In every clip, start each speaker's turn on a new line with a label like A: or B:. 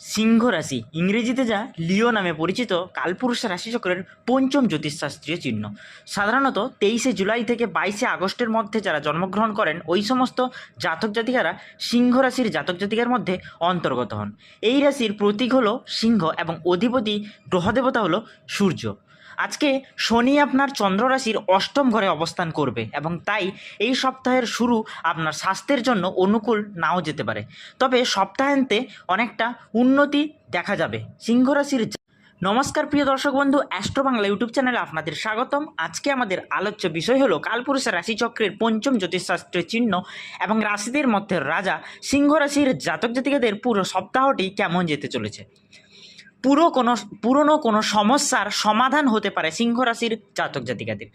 A: সিংহ রাশি ইংরেজিতে যা লিও নামে পরিচিত কালপুরুষ রাশিচক্রের পঞ্চম জ্যোতিষশাস্ত্রীয় চিহ্ন। সাধারণত তেইশে জুলাই থেকে বাইশে আগস্টের মধ্যে যারা জন্মগ্রহণ করেন, ওই সমস্ত জাতক জাতিকারা সিংহ রাশির জাতক জাতিকার মধ্যে অন্তর্গত হন। এই রাশির প্রতীক হল সিংহ এবং অধিপতি গ্রহদেবতা হল সূর্য। আজকে শনি আপনার চন্দ্র রাশির অষ্টম ঘরে অবস্থান করবে এবং তাই এই সপ্তাহের শুরু আপনার স্বাস্থ্যের জন্য অনুকূল নাও যেতে পারে। তবে সপ্তাহান্তে অনেকটা উন্নতি দেখা যাবে। সিংহ রাশির নমস্কার প্রিয় দর্শক বন্ধু, অ্যাস্ট্রো বাংলা ইউটিউব চ্যানেলে আপনাদের স্বাগতম। আজকে আমাদের আলোচ্য বিষয় হলো কালপুরুষের রাশিচক্রের পঞ্চম জ্যোতিষশাস্ত্রের চিহ্ন এবং রাশিদের মধ্যে রাজা সিংহ রাশির জাতক জাতিকাদের পুরো সপ্তাহটি কেমন যেতে চলেছে। পুরো কোনো, পুরনো কোনো সমস্যার সমাধান হতে পারে সিংহ রাশির জাতক জাতিকাদের।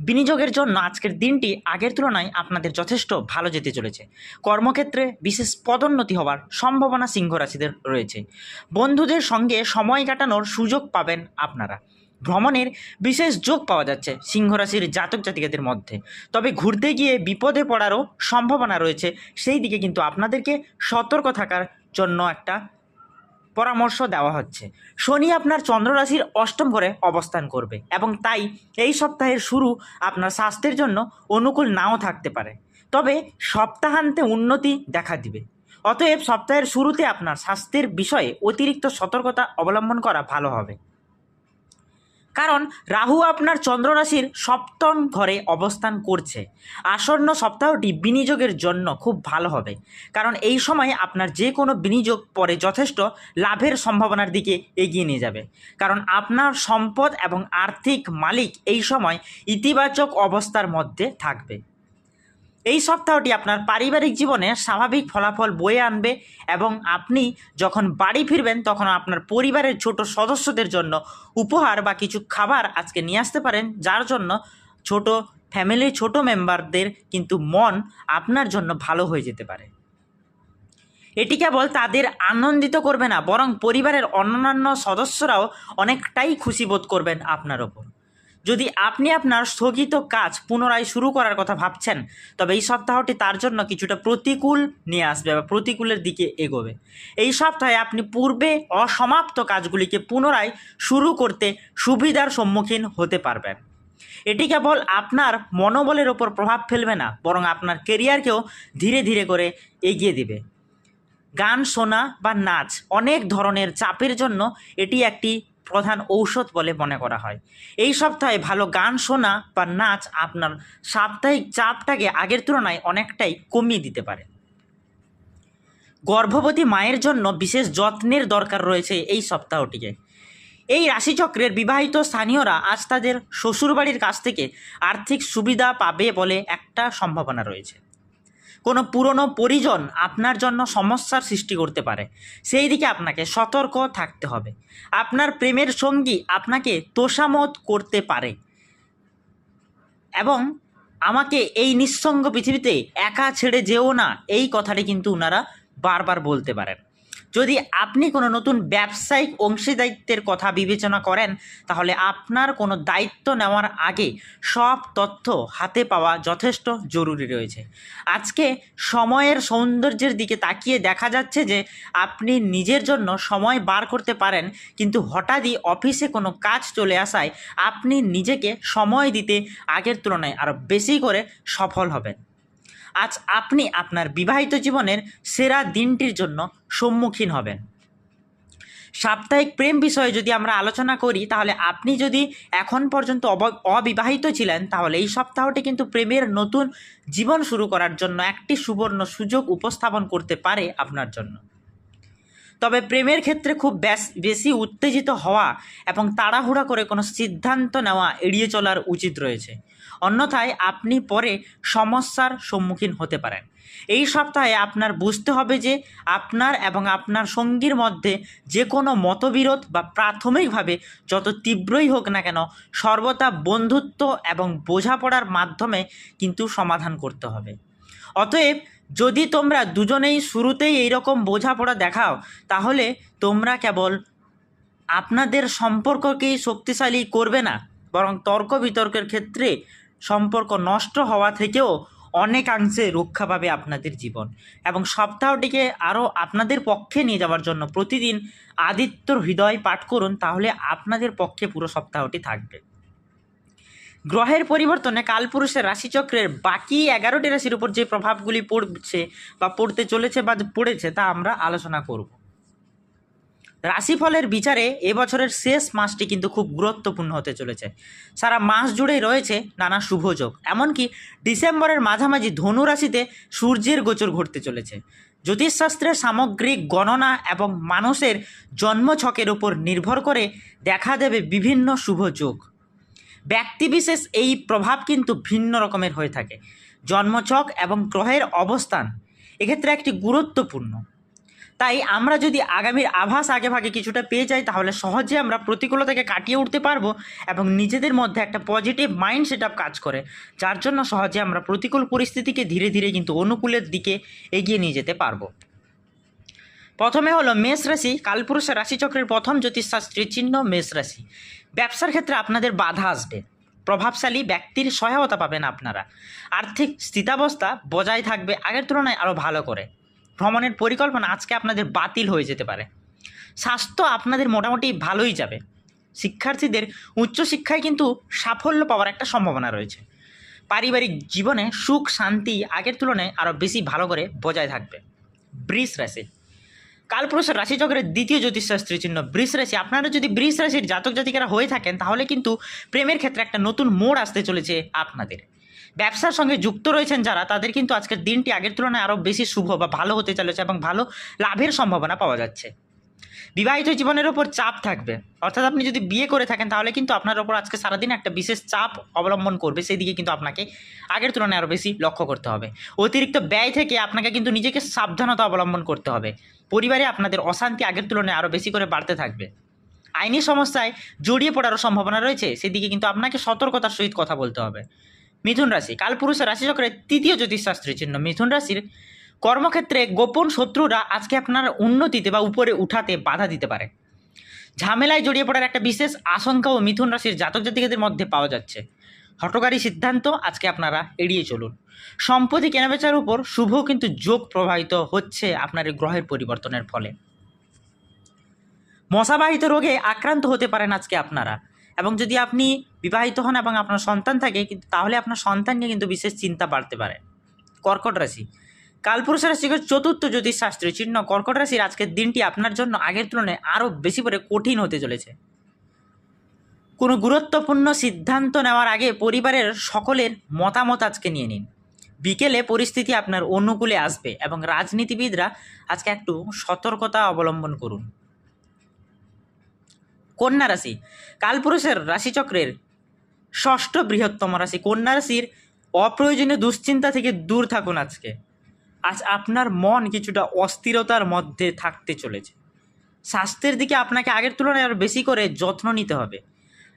A: বিনিয়োগের জন্য আজকের দিনটি আগের তুলনায় আপনাদের যথেষ্ট ভালো যেতে চলেছে। কর্মক্ষেত্রে বিশেষ পদোন্নতি হওয়ার সম্ভাবনা সিংহ রাশিদের রয়েছে। বন্ধুদের সঙ্গে সময় কাটানোর সুযোগ পাবেন আপনারা। ভ্রমণের বিশেষ যোগ পাওয়া যাচ্ছে সিংহ রাশির জাতক জাতিকাদের মধ্যে। তবে ঘুরতে গিয়ে বিপদে পড়ারও সম্ভাবনা রয়েছে। সেই দিকে কিন্তু আপনাদেরকে সতর্ক থাকার জন্য একটা পরামর্শ দেওয়া হচ্ছে। শনি আপনার চন্দ্র রাশির অষ্টম ঘরে অবস্থান করবে এবং তাই এই সপ্তাহের শুরু আপনার স্বাস্থ্যের জন্য অনুকূল নাও থাকতে পারে। তবে সপ্তাহান্তে উন্নতি দেখা দিবে। অতএব সপ্তাহের শুরুতে আপনার স্বাস্থ্যের বিষয়ে অতিরিক্ত সতর্কতা অবলম্বন করা ভালো হবে। কারণ রাহু আপনার চন্দ্র রাশির সপ্তম ঘরে অবস্থান করছে। আসন্ন সপ্তাহটি বিনিয়োগের জন্য খুব ভালো হবে। কারণ এই সময় আপনার যে কোনো বিনিয়োগ পরে যথেষ্ট লাভের সম্ভাবনার দিকে এগিয়ে নিয়ে যাবে। কারণ আপনার সম্পদ এবং আর্থিক মালিক এই সময় ইতিবাচক অবস্থার মধ্যে থাকবে। এই সপ্তাহটি আপনার পারিবারিক জীবনে স্বাভাবিক ফলাফল বয়ে আনবে এবং আপনি যখন বাড়ি ফিরবেন, তখন আপনার পরিবারের ছোট সদস্যদের জন্য উপহার বা কিছু খাবার আজকে নিয়ে আসতে পারেন। যার জন্য ছোট ফ্যামিলির ছোট মেম্বারদের কিন্তু মন আপনার জন্য ভালো হয়ে যেতে পারে। এটি কেবল তাদের আনন্দিত করবে না, বরং পরিবারের অন্যান্য সদস্যরাও অনেকটাই খুশি বোধ করবেন আপনার ওপর। যদি আপনি আপনার স্থগিত কাজ পুনরায় শুরু করার কথা ভাবছেন, তবে এই সপ্তাহটি তার জন্য কিছুটা প্রতিকূল নিয়ে আসবে বা প্রতিকূলের দিকে এগোবে। এই সপ্তাহে আপনি পূর্বে অসমাপ্ত কাজগুলিকে পুনরায় শুরু করতে সুবিধার সম্মুখীন হতে পারবেন। এটি কেবল আপনার মনোবলের ওপর প্রভাব ফেলবে না, বরং আপনার কেরিয়ারকেও ধীরে ধীরে করে এগিয়ে দিবে। গান, শোনা বা নাচ অনেক ধরনের চাপের জন্য এটি একটি প্রধান ঔষধ বলে মনে করা হয়। এই সপ্তাহে ভালো গান শোনা বা নাচ আপনার সাপ্তাহিক চাপটাকে আগের তুলনায় অনেকটাই কমিয়ে দিতে পারে। গর্ভবতী মায়ের জন্য বিশেষ যত্নের দরকার রয়েছে এই সপ্তাহটিকে। এই রাশিচক্রের বিবাহিত স্থানীয়রা আজ তাদের শ্বশুরবাড়ির কাছ থেকে আর্থিক সুবিধা পাবে বলে একটা সম্ভাবনা রয়েছে। কোনো পুরনো পরিজন আপনার জন্য সমস্যার সৃষ্টি করতে পারে। সেই দিকে আপনাকে সতর্ক থাকতে হবে। আপনার প্রেমের সঙ্গী আপনাকে তোষামত করতে পারে। এবং আমাকে এই নিঃসঙ্গ পৃথিবীতে একা ছেড়ে যেও না, এই কথাটি কিন্তু ওনারা বারবার বলতে পারেন। যদি আপনি কোনো নতুন ব্যবসায়িক অংশীদারিত্বের কথা বিবেচনা করেন, তাহলে আপনার কোনো দায়িত্ব নেওয়ার আগে সব তথ্য হাতে পাওয়া যথেষ্ট জরুরি রয়েছে। আজকে সময়ের সৌন্দর্যের দিকে তাকিয়ে দেখা যাচ্ছে যে, আপনি নিজের জন্য সময় বার করতে পারেন, কিন্তু হঠাৎই অফিসে কোনো কাজ চলে আসায় আপনি নিজেকে সময় দিতে আগের তুলনায় আরও বেশি করে সফল হবেন। আজ আপনি আপনার বিবাহিত জীবনের সেরা দিনটির জন্য সম্মুখীন হবেন। সাপ্তাহিক প্রেম বিষয়ে যদি আমরা আলোচনা করি, তাহলে আপনি যদি এখন পর্যন্ত অব- অবিবাহিত ছিলেন, তাহলে এই সপ্তাহটি কিন্তু প্রেমের নতুন জীবন শুরু করার জন্য একটি সুবর্ণ সুযোগ উপস্থাপন করতে পারে আপনার জন্য। তবে প্রেমের ক্ষেত্রে খুব বেশি উত্তেজিত হওয়া এবং তাড়াহুড়া করে কোনো সিদ্ধান্ত নেওয়া এড়িয়ে চলার উচিত রয়েছে। অন্যথায় আপনি পরে সমস্যার সম্মুখীন হতে পারেন। এই সপ্তাহে আপনার বুঝতে হবে যে আপনার এবং আপনার সঙ্গীর মধ্যে যে কোনো মতবিরোধ বা প্রাথমিকভাবে যত তীব্রই হোক না কেন সর্বদা বন্ধুত্ব এবং বোঝাপড়ার মাধ্যমে কিন্তু সমাধান করতে হবে। অতএব যদি তোমরা দুজনেই শুরুতেই এইরকম বোঝাপড়া দেখাও, তাহলে তোমরা কেবল আপনাদের সম্পর্ককেই শক্তিশালী করবে না, বরং তর্ক বিতর্কের ক্ষেত্রে সম্পর্ক নষ্ট হওয়া থেকেও অনেকাংশে রক্ষা পাবে আপনাদের জীবন। এবং সপ্তাহটিকে আরও আপনাদের পক্ষে নিয়ে যাওয়ার জন্য প্রতিদিন আদিত্যর হৃদয় পাঠ করুন, তাহলে আপনাদের পক্ষে পুরো সপ্তাহটি থাকবে। গ্রহের পরিবর্তনে কালপুরুষের রাশিচক্রের বাকি এগারোটি রাশির উপর যে প্রভাবগুলি পড়ছে বা পড়তে চলেছে বা পড়েছে তা আমরা আলোচনা করব। রাশিফলের বিচারে এবছরের শেষ মাসটি কিন্তু খুব গুরুত্বপূর্ণ হতে চলেছে। সারা মাস জুড়েই রয়েছে নানা শুভযোগ এমনকি ডিসেম্বরের মাঝামাঝি ধনু রাশিতে সূর্যের গোচর ঘটতে চলেছে। জ্যোতিষশাস্ত্রের সামগ্রিক গণনা এবং মানুষের জন্মছকের উপর নির্ভর করে দেখা দেবে বিভিন্ন শুভযোগ ব্যক্তিবিশেষ এই প্রভাব কিন্তু ভিন্ন রকমের হয়ে থাকে। জন্মছক এবং গ্রহের অবস্থান এক্ষেত্রে একটি গুরুত্বপূর্ণ। তাই আমরা যদি আগামীর আভাস আগে ভাগে কিছুটা পেয়ে যাই, তাহলে সহজে আমরা প্রতিকূলতাকে কাটিয়ে উঠতে পারব এবং নিজেদের মধ্যে একটা পজিটিভ মাইন্ড সেট কাজ করে, যার জন্য সহজে আমরা প্রতিকূল পরিস্থিতিকে ধীরে ধীরে কিন্তু অনুকূলের দিকে এগিয়ে নিয়ে যেতে পারব। প্রথমে হলো মেষ রাশি কালপুরুষের রাশিচক্রের প্রথম জ্যোতিষশাস্ত্রীর চিহ্ন মেষ রাশি। ব্যবসার ক্ষেত্রে আপনাদের বাধা আসবে। প্রভাবশালী ব্যক্তির সহায়তা পাবেন আপনারা। আর্থিক স্থিতাবস্থা বজায় থাকবে আগের তুলনায় আরও ভালো করে। ভ্রমণের পরিকল্পনা আজকে আপনাদের বাতিল হয়ে যেতে পারে। স্বাস্থ্য আপনাদের মোটামুটি ভালোই যাবে। শিক্ষার্থীদের উচ্চশিক্ষায় কিন্তু সাফল্য পাওয়ার একটা সম্ভাবনা রয়েছে। পারিবারিক জীবনে সুখ, শান্তি আগের তুলনায় আরও বেশি ভালো করে বজায় থাকবে। বৃষ রাশি। কালপুরুষের রাশিচক্রের দ্বিতীয় জ্যোতিষশাস্ত্রী চিহ্ন বৃষ রাশি। আপনারা যদি বৃষ রাশির জাতক জাতিকারা হয়ে থাকেন, তাহলে কিন্তু প্রেমের ক্ষেত্রে একটা নতুন মোড় আসতে চলেছে আপনাদের। ব্যবসার সঙ্গে যুক্ত রয়েছেন যারা, তাদের কিন্তু আজকের দিনটি আগের তুলনায় আরও বেশি শুভ বা ভালো হতে চলেছে এবং ভালো লাভের সম্ভাবনা পাওয়া যাচ্ছে। বিবাহিত জীবনের ওপর চাপ থাকবে। অর্থাৎ আপনি যদি বিয়ে করে থাকেন, তাহলে কিন্তু আপনার ওপর আজকে সারাদিন একটা বিশেষ চাপ অবলম্বন করবে। সেই দিকে কিন্তু আপনাকে আগের তুলনায় আরও বেশি লক্ষ্য করতে হবে। অতিরিক্ত ব্যয় থেকে আপনাকে কিন্তু নিজেকে সাবধানতা অবলম্বন করতে হবে। পরিবারে আপনাদের অশান্তি আগের তুলনায় আরও বেশি করে বাড়তে থাকবে। আইনি সমস্যায় জড়িয়ে পড়ারও সম্ভাবনা রয়েছে। সেদিকে কিন্তু আপনাকে সতর্কতার সহিত কথা বলতে হবে। মিথুন রাশি কালপুরুষের রাশিচক্রের তৃতীয় জ্যোতিষশাস্ত্রীর চিহ্ন। মিথুন রাশির কর্মক্ষেত্রে গোপন শত্রুরা আজকে আপনার উন্নতিতে বা উপরে উঠাতে বাধা দিতে পারে। ঝামেলায় জড়িয়ে পড়ার একটা বিশেষ আশঙ্কাও মিথুন রাশির জাতক জাতিকাদের মধ্যে পাওয়া যাচ্ছে। হটকারী সিদ্ধান্ত আজকে আপনারা এড়িয়ে চলুন। সম্পত্তি কেনাবেচার উপর শুভ কিন্তু যোগ প্রবাহিত হচ্ছে আপনার গ্রহের পরিবর্তনের ফলে। মশাবাহিত রোগে আক্রান্ত হতে পারেন আজকে আপনারা। এবং যদি আপনি বিবাহিত হন এবং আপনার সন্তান থাকে, কিন্তু তাহলে আপনার সন্তান নিয়ে কিন্তু বিশেষ চিন্তা বাড়তে পারে। কর্কট রাশি। কালপুরুষ রাশিকে চতুর্থ জ্যোতিষশাস্ত্রীয় চিহ্ন কর্কট রাশির আজকের দিনটি আপনার জন্য আগের তুলনায় আরও বেশি করে কঠিন হতে চলেছে। কোনো গুরুত্বপূর্ণ সিদ্ধান্ত নেওয়ার আগে পরিবারের সকলের মতামত আজকে নিয়ে নিন। বিকেলে পরিস্থিতি আপনার অনুকূলে আসবে এবং রাজনীতিবিদরা আজকে একটু সতর্কতা অবলম্বন করুন। কন্যা রাশি, কালপুরুষের রাশিচক্রের ষষ্ঠ বৃহত্তম রাশি। কন্যা রাশির অপ্রয়োজনীয় দুশ্চিন্তা থেকে দূর থাকুন আজকে। আজ আপনার মন কিছুটা অস্থিরতার মধ্যে থাকতে চলেছে। স্বাস্থ্যের দিকে আপনাকে আগের তুলনায় আরও বেশি করে যত্ন নিতে হবে।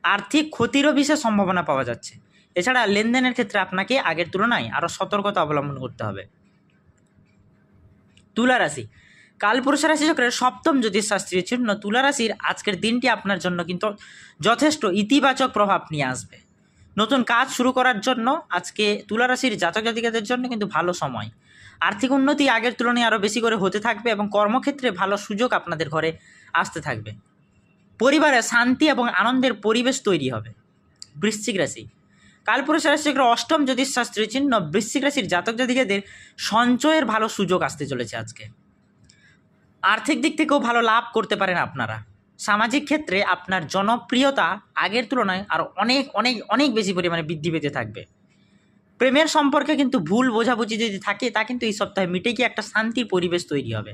A: আর্থিক ক্ষতিরও বিশেষ সম্ভাবনা পাওয়া যাচ্ছে। এছাড়া লেনদেনের ক্ষেত্রে আপনাকে আগের তুলনায় আরও সতর্কতা অবলম্বন করতে হবে। তুলা রাশি। কালপুরুষ রাশি চক্রের সপ্তম জ্যোতিষ জ্যোতিষশাস্ত্রীয় চিহ্ন তুলা রাশির আজকের দিনটি আপনার জন্য কিন্তু যথেষ্ট ইতিবাচক প্রভাব নিয়ে আসবে। নতুন কাজ শুরু করার জন্য আজকে তুলা রাশির জাতক জাতিকাদের জন্য কিন্তু ভালো সময়। আর্থিক উন্নতি আগের তুলনায় আরও বেশি করে হতে থাকবে এবং কর্মক্ষেত্রে ভালো সুযোগ আপনাদের ঘরে আসতে থাকবে। পরিবারে শান্তি এবং আনন্দের পরিবেশ তৈরি হবে। বৃশ্চিক রাশি। কালপুরুষ রাশিচক্র অষ্টম জ্যোতিষশাস্ত্রীয় চিহ্ন বৃশ্চিক রাশির জাতক জাতিকাদের সঞ্চয়ের ভালো সুযোগ আসতে চলেছে আজকে। আর্থিক দিক থেকেও ভালো লাভ করতে পারেন আপনারা। সামাজিক ক্ষেত্রে আপনার জনপ্রিয়তা আগের তুলনায় আরও অনেক অনেক অনেক বেশি পরিমাণে বৃদ্ধি পেতে থাকবে। প্রেমের সম্পর্কে কিন্তু ভুল বোঝাবুঝি যদি থাকে, তা কিন্তু এই সপ্তাহে মিটে গিয়ে একটা শান্তির পরিবেশ তৈরি হবে।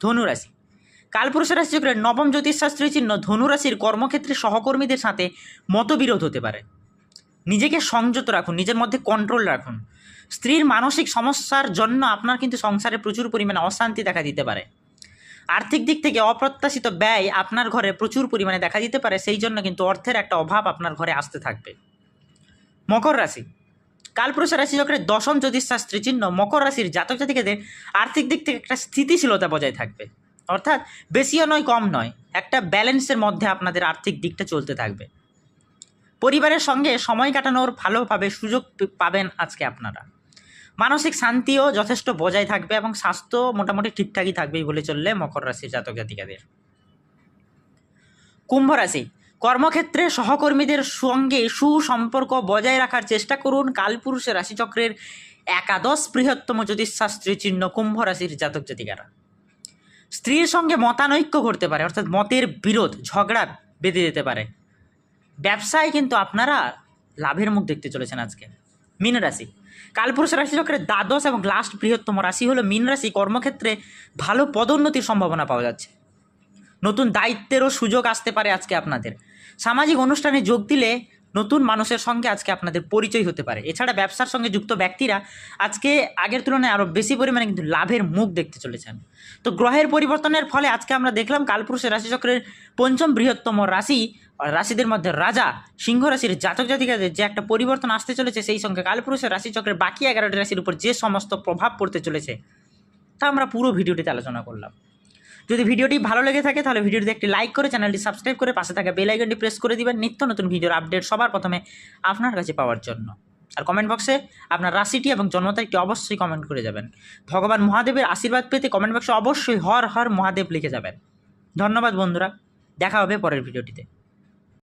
A: ধনুরাশি। কালপুরুষ রাশি চক্রের নবম জ্যোতিষশাস্ত্রী চিহ্ন ধনুরাশির কর্মক্ষেত্রে সহকর্মীদের সাথে মতবিরোধ হতে পারে। নিজেকে সংযত রাখুন, নিজের মধ্যে কন্ট্রোল রাখুন। স্ত্রীর মানসিক সমস্যার জন্য আপনার কিন্তু সংসারে প্রচুর পরিমাণে অশান্তি দেখা দিতে পারে। আর্থিক দিক থেকে অপ্রত্যাশিত ব্যয় আপনার ঘরে প্রচুর পরিমাণে দেখা দিতে পারে, সেই জন্য কিন্তু অর্থের একটা অভাব আপনার ঘরে আসতে থাকবে। মকর রাশি। কালপুরুষ রাশি চক্রের দশম জ্যোতিষশাস্ত্রী চিহ্ন মকর রাশির জাতক জাতিকাদের আর্থিক দিক থেকে একটা স্থিতিশীলতা বজায় থাকবে। অর্থাৎ বেশিও নয়, কম নয়, একটা ব্যালেন্সের মধ্যে আপনাদের আর্থিক দিকটা চলতে থাকবে। পরিবারের সঙ্গে সময় কাটানোর ভালোভাবে সুযোগ পাবেন আজকে আপনারা। মানসিক শান্তিও যথেষ্ট বজায় থাকবে এবং স্বাস্থ্য মোটামুটি ঠিকঠাকই থাকবেই বলে চললে মকর রাশির জাতক জাতিকাদের। কুম্ভ রাশি কর্মক্ষেত্রে সহকর্মীদের সঙ্গে সুসম্পর্ক বজায় রাখার চেষ্টা করুন কালপুরুষের রাশিচক্রের একাদশ বৃহত্তম জ্যোতিষশাস্ত্রীয় চিহ্ন কুম্ভ রাশির জাতক জাতিকারা। স্ত্রীর সঙ্গে মতানৈক্য করতে পারে, অর্থাৎ মতের বিরোধ, ঝগড়া বেঁধে যেতে পারে। ব্যবসায় কিন্তু আপনারা লাভের মুখ দেখতে চলেছেন আজকে। মীন রাশি। কালপুরুষ রাশি চক্রের দ্বাদশ এবং লাস্ট বৃহত্তম রাশি হলো মীন রাশি। কর্মক্ষেত্রে ভালো পদোন্নতির সম্ভাবনা পাওয়া যাচ্ছে। নতুন দায়িত্বেরও সুযোগ আসতে পারে আজকে আপনাদের। সামাজিক অনুষ্ঠানে যোগ দিলে নতুন মানুষের সঙ্গে আজকে আপনাদের পরিচয় হতে পারে। এছাড়া ব্যবসার সঙ্গে যুক্ত ব্যক্তিরা আজকে আগের তুলনায় আরও বেশি পরিমাণে কিন্তু লাভের মুখ দেখতে চলেছেন। তো গ্রহের পরিবর্তনের ফলে আজকে আমরা দেখলাম কালপুরুষের রাশিচক্রের পঞ্চম বৃহত্তম রাশি রাশিদের মধ্যে রাজা, সিংহ রাশির জাতক জাতিকাদের যে একটা পরিবর্তন আসতে চলেছে, সেই সঙ্গে কালপুরুষের রাশিচক্রের বাকি এগারোটি রাশির উপর যে সমস্ত প্রভাব পড়তে চলেছে, তা আমরা পুরো ভিডিওটিতে আলোচনা করলাম। যদি ভিডিওটি ভালো লেগে থাকে, তাহলে ভিডিওটি একটি লাইক করে চ্যানেলটি সাবস্ক্রাইব করে পাশে থাকা বেল আইকনটি প্রেস করে দিবেন নিত্য নতুন ভিডিওর আপডেট সবার প্রথমে আপনার কাছে পাওয়ার জন্য। আর কমেন্ট বক্সে আপনার রাশিটি এবং জন্ম তারিখটি অবশ্যই কমেন্ট করে যাবেন। ভগবান মহাদেবের আশীর্বাদ পেতে কমেন্ট বক্সে অবশ্যই হর হর মহাদেব লিখে যাবেন। ধন্যবাদ বন্ধুরা, দেখা হবে পরের ভিডিওটিতে।